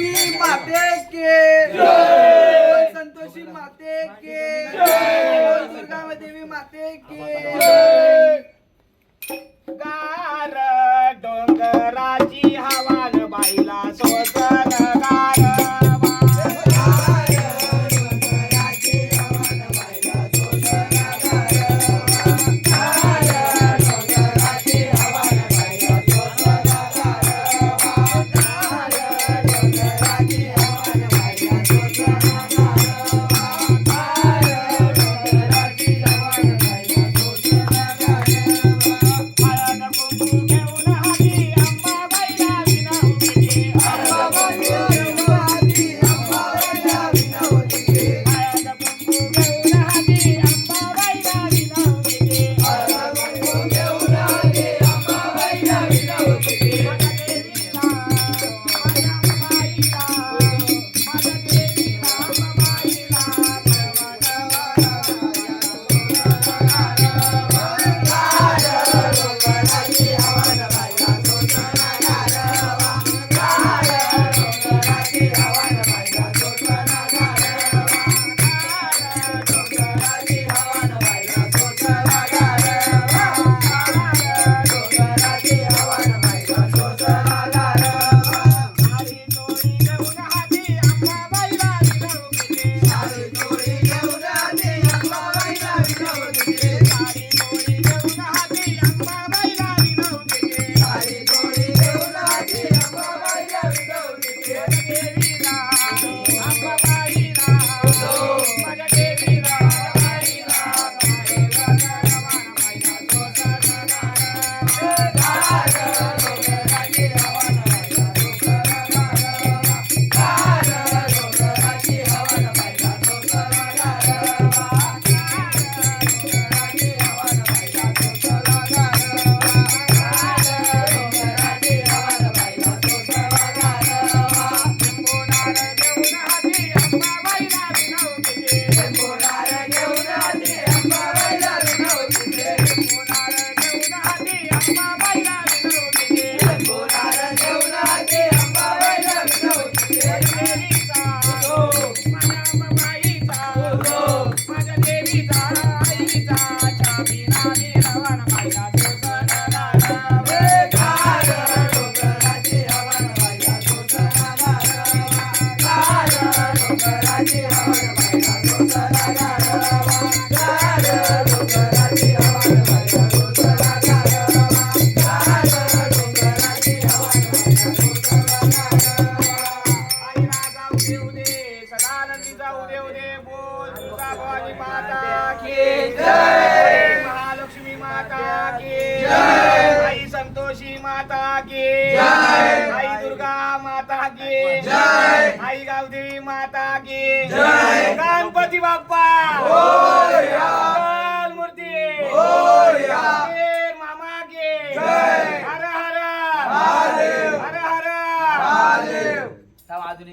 संतोषी माते के. संतोषी माते के. दुर्गा देवी माते के. गार डोंग आई दुर्गा माता की। जय! आई गावदेवी माता की। जय! गणपती बाप्पा। मूर्ती। मामा की। हर हर। हर हर। अजून